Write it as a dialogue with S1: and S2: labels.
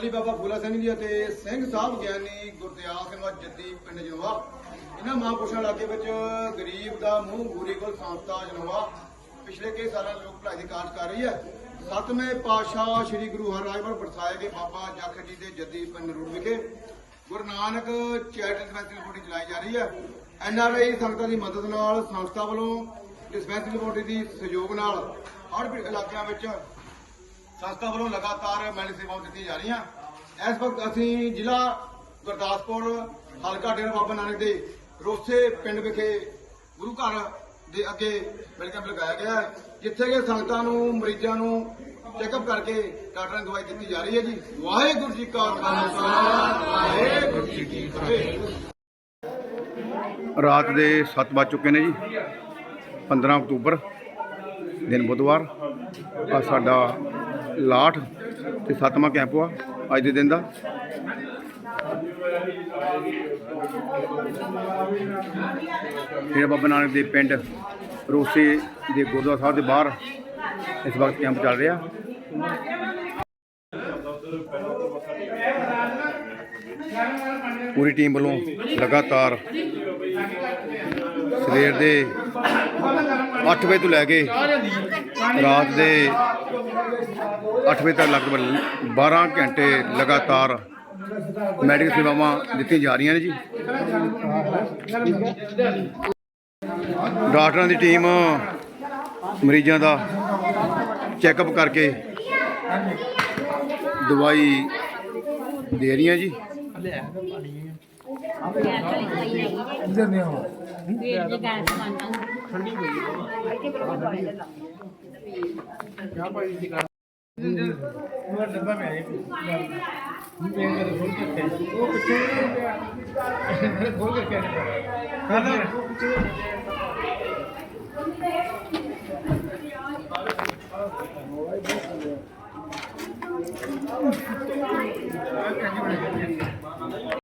S1: ਅਕਾਲੀ ਬਾਬਾ ਫੂਲਾ ਸਿੰਘ ਜੀ ਅਤੇ ਸਿੰਘ ਸਾਹਿਬ ਗਿਆਨੀ ਗੁਰਦਿਆਲ ਸਿੰਘ ਜੱਦੀ ਪਿੰਡ ਜਨਵਾ ਇਹਨਾਂ ਮਹਾਂਪੁਰਸ਼ਾਂ ਇਲਾਕੇ ਵਿੱਚ ਗਰੀਬ ਦਾ ਮੂੰਹ ਬੂਰੀ ਕੋਲ ਸੰਸਥਾ ਜਨਵਾ ਪਿਛਲੇ ਕਈ ਸਾਲਾਂ ਤੋਂ ਲੋਕ ਭਲਾਈ ਦੀ ਕਾਰਜ ਕਰ ਰਹੀ ਹੈ। ਸਤਵੇਂ ਪਾਤਸ਼ਾਹ ਸ੍ਰੀ ਗੁਰੂ ਹਰਿਰਾਇਪੁਰ ਬਰਸਾਏ ਗਏ ਬਾਬਾ ਜੱਖ ਜੀ ਦੇ ਜੱਦੀ ਪਿੰਡ ਰੂੜ ਵਿਖੇ। ਗੁਰੂ ਨਾਨਕ ਚੈਰਿਟੇਬਲ ਡਿਸਪੈਂਸਰੀ ਬੋਡੀ ਚਲਾਈ ਜਾ ਰਹੀ ਹੈ। ਐਨ ਆਰ ਆਈ ਸੰਗਤਾਂ ਦੀ ਮਦਦ ਨਾਲ ਸੰਸਥਾ ਵੱਲੋਂ ਡਿਸਪੈਂਸਰੀ ਬੋਡੀ ਦੀ ਸਹਿਯੋਗ ਨਾਲ ਹਰ ਇਲਾਕਿਆਂ ਵਿੱਚ ਸੰਸਥਾ ਵੱਲੋਂ ਲਗਾਤਾਰ ਮੈਡੀਕਲ ਸੇਵਾਵਾਂ ਦਿੱਤੀਆਂ ਜਾ ਰਹੀਆਂ। ਇਸ ਵਕਤ ਅਸੀਂ ਜ਼ਿਲ੍ਹਾ ਗੁਰਦਾਸਪੁਰ, ਹਲਕਾ ਡੇਰਾ ਬਾਬਾ ਨਾਨਕ ਦੇ ਰੋਸੇ ਪਿੰਡ ਵਿਖੇ ਗੁਰੂ ਘਰ ਦੇ ਅੱਗੇ ਮੈਡੀਕਲ ਲਗਾਇਆ ਗਿਆ ਜਿੱਥੇ ਕਿ ਸੰਗਤਾਂ ਨੂੰ, ਮਰੀਜ਼ਾਂ ਨੂੰ ਚੈੱਕਅਪ ਕਰਕੇ ਡਾਕਟਰਾਂ ਦੀ ਦਵਾਈ ਦਿੱਤੀ ਜਾ ਰਹੀ ਹੈ ਜੀ। ਵਾਹਿਗੁਰੂ ਜੀ ਕਾ ਖਾਲਸਾ, ਵਾਹਿਗੁਰੂ ਜੀ ਕੀ ਫਤਿਹ। ਰਾਤ ਦੇ 7 ਵੱਜ ਚੁੱਕੇ ਨੇ ਜੀ 15 ਅਕਤੂਬਰ, ਦਿਨ ਬੁੱਧਵਾਰ। ਆ ਸਾਡਾ ਲਾਠ ਤੇ ਸੱਤਵਾਂ ਕੈਂਪ ਆ ਅੱਜ ਦੇ ਦਿਨ ਦਾ। ਡੇਰਾ ਬਾਬਾ ਨਾਨਕ ਦੇ ਪਿੰਡ ਰੋਸੇ ਦੇ ਗੁਰਦੁਆਰਾ ਸਾਹਿਬ ਦੇ ਬਾਹਰ ਇਸ ਵਕਤ ਕੈਂਪ ਚੱਲ ਰਿਹਾ। ਪੂਰੀ ਟੀਮ ਵੱਲੋਂ ਲਗਾਤਾਰ ਸਵੇਰ ਦੇ 8 ਵਜੇ ਤੋਂ ਲੈ ਕੇ ਰਾਤ ਦੇ 8 ਵਜੇ ਤੱਕ ਲਗਭਗ 12 ਘੰਟੇ ਲਗਾਤਾਰ ਮੈਡੀਕਲ ਸੇਵਾਵਾਂ ਦਿੱਤੀਆਂ ਜਾ ਰਹੀਆਂ ਨੇ ਜੀ। ਡਾਕਟਰਾਂ ਦੀ ਟੀਮ ਮਰੀਜ਼ਾਂ ਦਾ ਚੈੱਕਅਪ ਕਰਕੇ ਦਵਾਈ ਦੇ ਰਹੀਆਂ ਜੀ।
S2: ਵੇਟ ਦੀ ਗੈਸ
S3: ਬਣਨਾ
S2: ਮੇਰਾ ਡੱਬਾ ਮੈਂ ਆਇਆ ਮੈਂ ਬੇਂਗਰ ਖੋਲ ਕੇ ਰੱਖਿਆ ਉਹ ਪਿੱਛੇ ਮੈਂ ਖੋਲ ਕੇ ਰੱਖਿਆ ਹਾਂ ਨਾ ਉਹ ਪਿੱਛੇ ਮੋਬਾਈਲ ਬਹੁਤ ਚੱਲਿਆ